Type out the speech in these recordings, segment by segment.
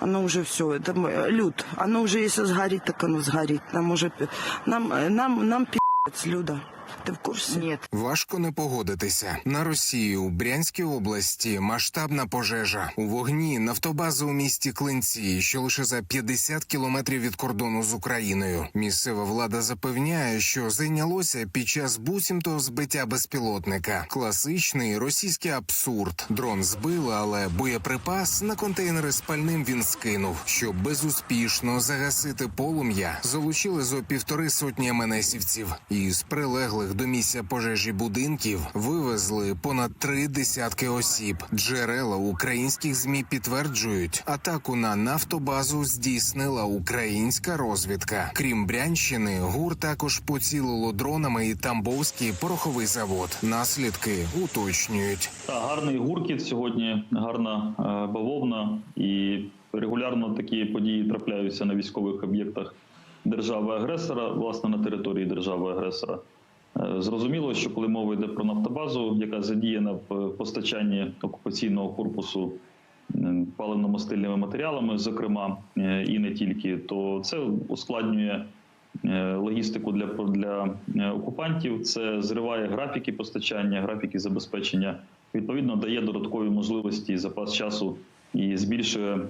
Оно уже все, это люд. Оно уже, если сгорит, так оно сгорит. Нам уже, нам, э, нам, нам пи***ц, Люда. Ты в курсе? Нет. Важко не погодитися. На Росії у Брянській області масштабна пожежа. У вогні нафтобаза у місті Клинці, що лише за 50 кілометрів від кордону з Україною. Місцева влада запевняє, що зайнялося під час буцімто збиття безпілотника. Класичний російський абсурд. Дрон збили, але боєприпас на контейнери з пальним він скинув. Щоб безуспішно загасити полум'я, залучили зо півтори сотні МНСівців. Із прилеглих до місця пожежі будинків вивезли понад три десятки осіб. Джерела українських змі підтверджують, атаку на нафтобазу здійснила українська розвідка. Крім Брянщини, ГУР також поцілило дронами і Тамбовський пороховий завод. Наслідки уточнюють. Та гарний гуркіт сьогодні, гарна е, бавовна, і регулярно такі події трапляються на військових об'єктах держави-агресора, власне на території держави-агресора. Е, Зрозуміло, що коли мова йде про нафтобазу, яка задіяна в постачанні окупаційного корпусу е, паливно-мастильними матеріалами, зокрема е, і не тільки, то це ускладнює е, логістику для, для е, окупантів. Це зриває графіки постачання, графіки забезпечення. Відповідно, дає додаткові можливості запас часу і збільшує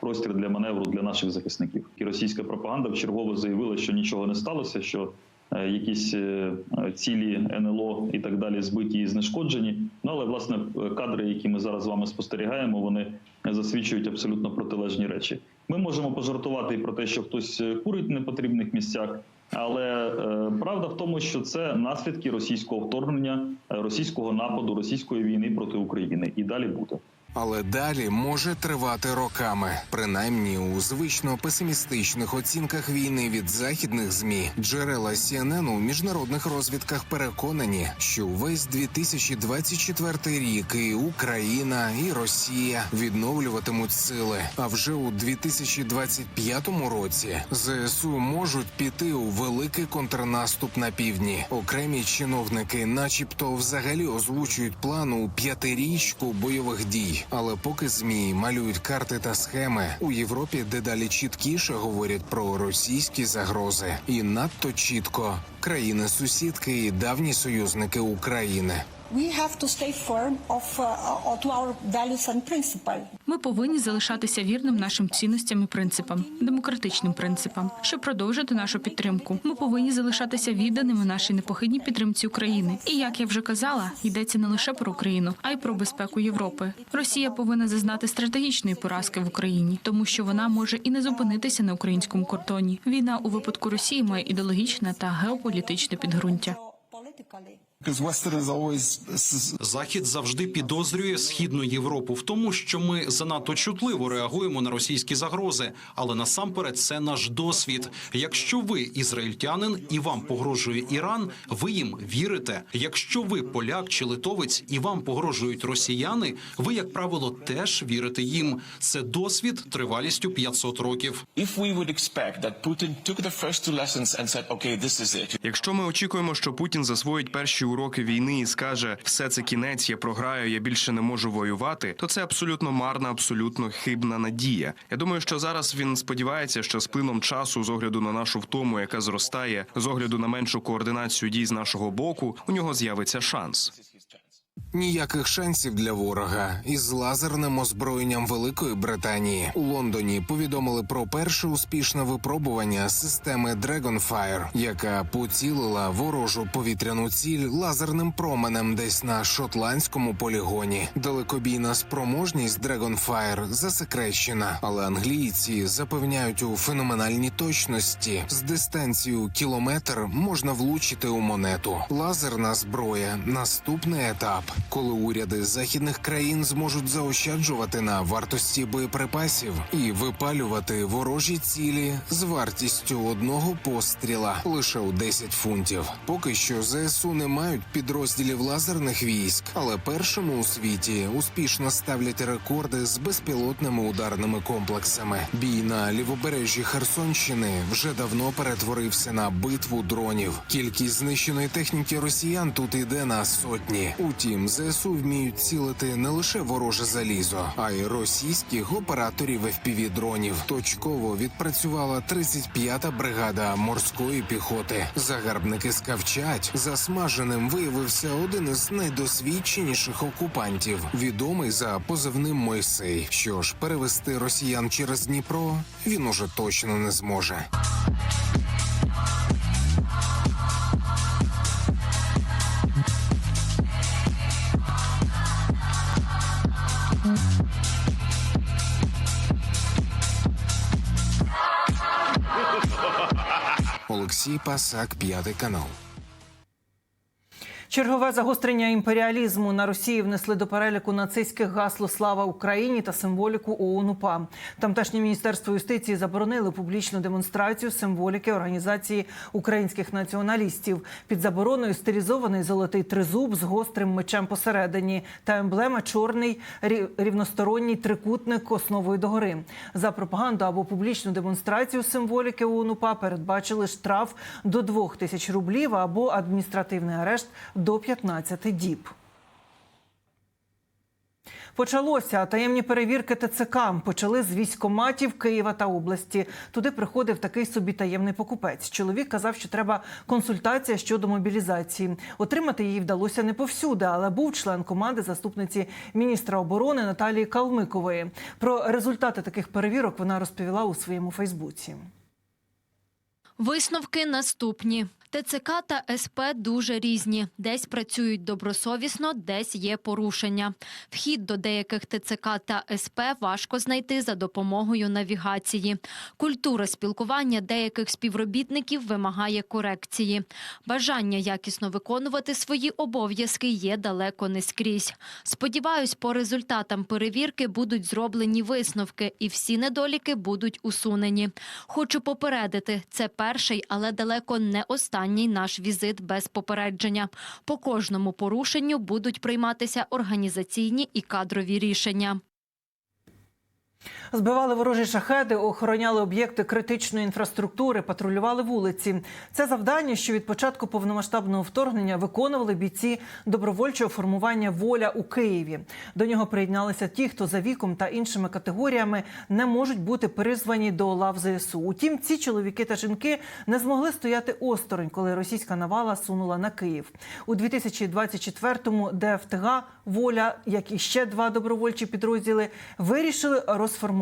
простір для маневру для наших захисників. І російська пропаганда вчергово заявила, що нічого не сталося, що е, якісь е, цілі НЛО і так далі збиті і знешкоджені. Ну але власне кадри, які ми зараз з вами спостерігаємо, вони засвідчують абсолютно протилежні речі. Ми можемо пожартувати і про те, що хтось е, курить в непотрібних місцях. Але е, правда в тому, що це наслідки російського вторгнення, е, російського нападу, російської війни проти України, і далі буде. Але далі може тривати роками, принаймні у звично песимістичних оцінках війни від західних змі. Джерела CNN у міжнародних розвідках переконані, що увесь 2024 рік і Україна, і Росія відновлюватимуть сили. А вже у 2025 році ЗСУ можуть піти у великий контрнаступ на півдні. Окремі чиновники, начебто, взагалі озвучують план у п'ятирічку бойових дій. Але поки змі малюють карти та схеми у Європі, дедалі чіткіше говорять про російські загрози, і надто чітко країни сусідки і давні союзники України. We have to stay firm of, uh, to our values and principles. Ми повинні залишатися вірним нашим цінностям і принципам, демократичним принципам, щоб продовжити нашу підтримку. Ми повинні залишатися відданими нашій непохитній підтримці України. І як я вже казала, йдеться не лише про Україну, а й про безпеку Європи. Росія повинна зазнати стратегічної поразки в Україні, тому що вона може і не зупинитися на українському кордоні. Війна у випадку Росії має ідеологічне та геополітичне підґрунтя. Захід завжди підозрює східну Європу в тому, що ми занадто чутливо реагуємо на російські загрози. Але насамперед це наш досвід. Якщо ви ізраїльтянин і вам погрожує Іран, ви їм вірите. Якщо ви поляк чи литовець і вам погрожують росіяни, ви, як правило, теж вірите їм. Це досвід тривалістю 500 років. if we would expect that Putin took the first two lessons and said, okay, this is it. Якщо ми очікуємо, що Путін засвоїть перші уроки війни і скаже все це кінець, я програю, я більше не можу воювати, то це абсолютно марна, абсолютно хибна надія. Я думаю, що зараз він сподівається, що з плином часу, з огляду на нашу втому, яка зростає, з огляду на меншу координацію дій з нашого боку, у нього з'явиться шанс. Ніяких шансів для ворога. Із лазерним озброєнням Великої Британії. У Лондоні повідомили про перше успішне випробування системи Dragonfire, яка поцілила ворожу повітряну ціль лазерним променем десь на шотландському полігоні. Далекобійна спроможність Dragonfire засекречена, але англійці запевняють у феноменальній точності. З дистанцією кілометр можна влучити у монету. Лазерна зброя. Наступний етап, коли уряди західних країн зможуть заощаджувати на вартості боєприпасів і випалювати ворожі цілі з вартістю одного постріла лише у 10 фунтів. Поки що ЗСУ не мають підрозділів лазерних військ, але першими у світі успішно ставлять рекорди з безпілотними ударними комплексами. Бій на лівобережжі Херсонщини вже давно перетворився на битву дронів. Кількість знищеної техніки росіян тут йде на сотні. Утім, ЗСУ вміють цілити не лише вороже залізо, а й російських операторів fpv дронів. Точково відпрацювала 35-та бригада морської піхоти. Загарбники скавчать. Засмаженим виявився один із найдосвідченіших окупантів, відомий за позивним Мойсей. Що ж, перевести росіян через Дніпро він уже точно не зможе. Олексій Пасак, п'ятий канал. Чергове загострення імперіалізму на Росії внесли до переліку нацистських гасло Слава Україні та символіку ООН УПА. Тамтешнє міністерство юстиції заборонило публічну демонстрацію символіки організації українських націоналістів. Під забороною стилізований золотий тризуб з гострим мечем посередині та емблема чорний рі- рівносторонній трикутник основою догори. За пропаганду або публічну демонстрацію символіки ООН УПА передбачили штраф до 2 тисяч рублів або адміністративний арешт до 15 діб. Почалося таємні перевірки ТЦК. Почали з військоматів Києва та області. Туди приходив такий собі таємний покупець. Чоловік казав, що треба консультація щодо мобілізації. Отримати її вдалося не повсюди, але був член команди заступниці міністра оборони Наталії Калмикової. Про результати таких перевірок вона розповіла у своєму Фейсбуці. Висновки наступні. ТЦК та СП дуже різні. Десь працюють добросовісно, десь є порушення. Вхід до деяких ТЦК та СП важко знайти за допомогою навігації. Культура спілкування деяких співробітників вимагає корекції. Бажання якісно виконувати свої обов'язки є далеко не скрізь. Сподіваюсь, по результатам перевірки будуть зроблені висновки, і всі недоліки будуть усунені. Хочу попередити, це перший, але далеко не останній наш візит без попередження. По кожному порушенню будуть прийматися організаційні і кадрові рішення. Збивали ворожі шахеди, охороняли об'єкти критичної інфраструктури, патрулювали вулиці. Це завдання, що від початку повномасштабного вторгнення виконували бійці добровольчого формування Воля у Києві. До нього приєдналися ті, хто за віком та іншими категоріями не можуть бути призвані до лав ЗСУ. Утім, ці чоловіки та жінки не змогли стояти осторонь, коли російська навала сунула на Київ. У 2024-му ДФТГ Воля, як і ще два добровольчі підрозділи, вирішили розформувати.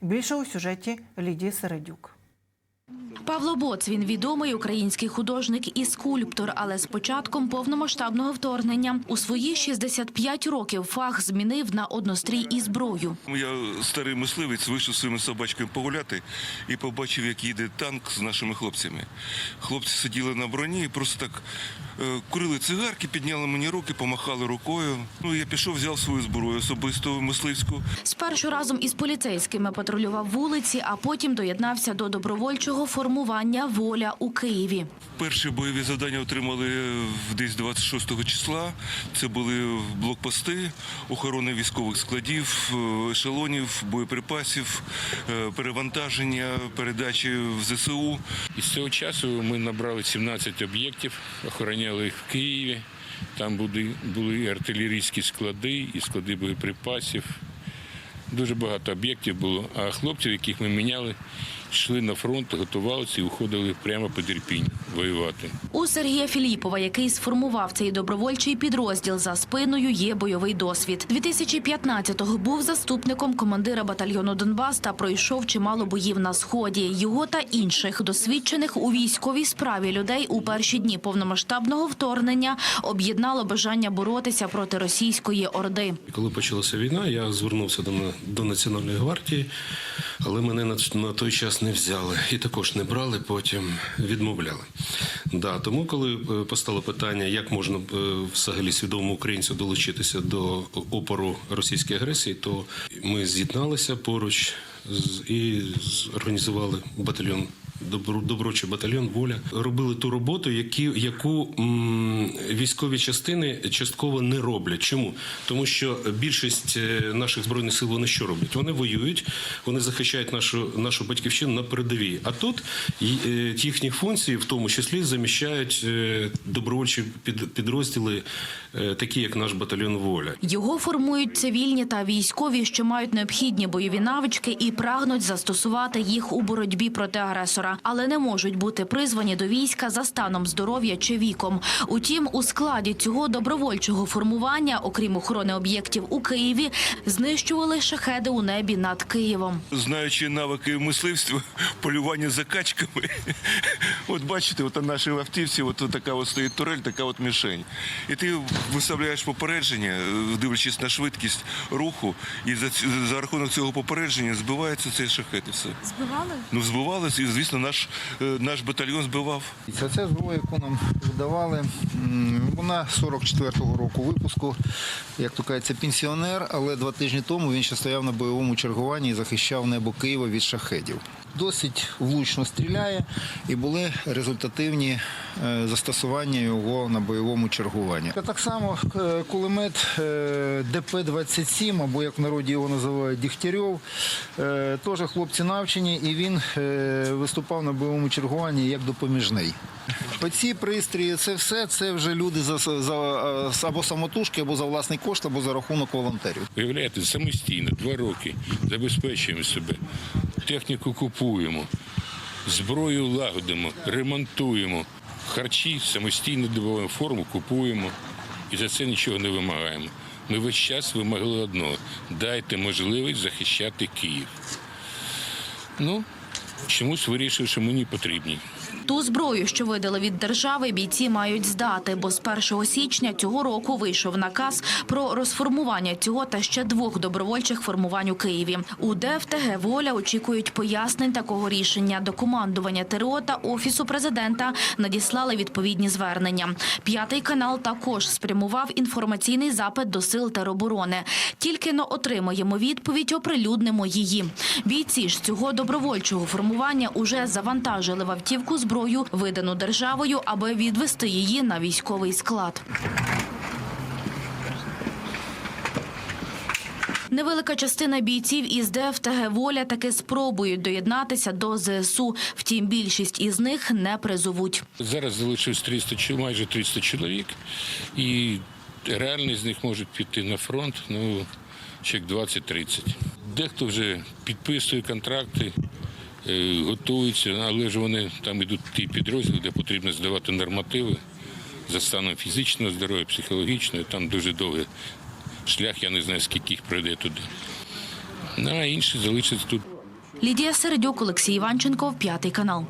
Більше у сюжеті Лідії Середюк. Павло Боц він відомий український художник і скульптор, але з початком повномасштабного вторгнення у свої 65 років фах змінив на однострій і зброю. Я старий мисливець вийшов своїми собачками погуляти і побачив, як їде танк з нашими хлопцями. Хлопці сиділи на броні і просто так е, курили цигарки, підняли мені руки, помахали рукою. Ну я пішов, взяв свою зброю особисту мисливську. Спершу разом із поліцейськими патрулював вулиці, а потім доєднався до добровольчого формування Воля у Києві. Перші бойові завдання отримали десь 26 числа. Це були блокпости, охорони військових складів, ешелонів, боєприпасів, е, перевантаження, передачі в ЗСУ. І з цього часу ми набрали 17 об'єктів, охороняли їх в Києві. Там були, були і артилерійські склади, і склади боєприпасів. Дуже багато об'єктів було. А хлопців, яких ми міняли, йшли на фронт, готувалися і уходили прямо під Ірпінь воювати. У Сергія Філіпова, який сформував цей добровольчий підрозділ, за спиною є бойовий досвід. 2015-го був заступником командира батальйону Донбас та пройшов чимало боїв на сході. Його та інших досвідчених у військовій справі людей у перші дні повномасштабного вторгнення об'єднало бажання боротися проти російської орди. Коли почалася війна, я звернувся до, до Національної гвардії, але мене на, на той час не взяли. І також не брали, потім відмовляли. Да, тому, коли е, постало питання, як можна е, взагалі свідомому українцю долучитися до опору російській агресії, то ми з'єдналися поруч і організували батальйон добро- добровольчий батальйон Воля робили ту роботу, які, яку військові частини частково не роблять. Чому? Тому що більшість е, наших збройних сил вони що роблять? Вони воюють, вони захищають нашу нашу батьківщину на передовій. А тут е, їхні функції, в тому числі, заміщають е, добровольчі під, підрозділи, такі як наш батальйон Воля. Його формують цивільні та військові, що мають необхідні бойові навички і прагнуть застосувати їх у боротьбі проти агресора, але не можуть бути призвані до війська за станом здоров'я чи віком. Утім, у складі цього добровольчого формування, окрім охорони об'єктів у Києві, знищували шахеди у небі над Києвом. Знаючи навики мисливства, полювання за качками. От бачите, от на нашій автівці, от така от стоїть турель, така от мішень. І ти виставляєш попередження, е, дивлячись на швидкість руху, і за, ці- за рахунок цього попередження збивається цей шахет і все. Збивали? Ну, збивалися, і, звісно, наш, е, наш батальйон збивав. Це ця зброя, яку нам видавали, вона 44-го року випуску. Як то кажеться, пенсіонер, але два тижні тому він ще стояв на бойовому чергуванні і захищав небо Києва від шахедів. Досить влучно стріляє і були результативні е, застосування його на бойовому чергуванні. Так само е, кулемет е, ДП-27, або як в народі його називають Дігтярьов, теж хлопці навчені, і він виступав на бойовому чергуванні як допоміжний. Оці пристрої, це все це вже люди за, за або самотужки, або за власний кошт, або за рахунок волонтерів. Виявляєте, самостійно, два роки забезпечуємо себе, техніку купуємо, зброю лагодимо, ремонтуємо, харчі самостійно добуваємо форму, купуємо і за це нічого не вимагаємо. Ми весь час вимагали одного дайте можливість захищати Київ. Ну, чомусь вирішив, що мені потрібні. Ту зброю, що видали від держави, бійці мають здати, бо з 1 січня цього року вийшов наказ про розформування цього та ще двох добровольчих формувань у Києві. У ДФТГ «Воля» очікують пояснень такого рішення. До командування ТРО та Офісу президента надіслали відповідні звернення. П'ятий канал також спрямував інформаційний запит до сил тероборони. Тільки но отримаємо відповідь, оприлюднимо її. Бійці ж цього добровольчого формування уже завантажили в автівку зброю, видану державою, аби відвести її на військовий склад. Невелика частина бійців із ДФТГ «Воля» таки спробують доєднатися до ЗСУ. Втім, більшість із них не призовуть. Зараз залишилось 300, чо- майже 300 чоловік, і реальні з них можуть піти на фронт, ну, чек 20-30. Дехто вже підписує контракти, е, готується, але ж вони там йдуть ті підрозділи, де потрібно здавати нормативи за станом фізичного здоров'я, психологічного. Там дуже довгий шлях, я не знаю, скільки їх пройде туди. Ну, а інші залишаться тут. Лідія Середюк, Олексій Іванченко, п'ятий канал.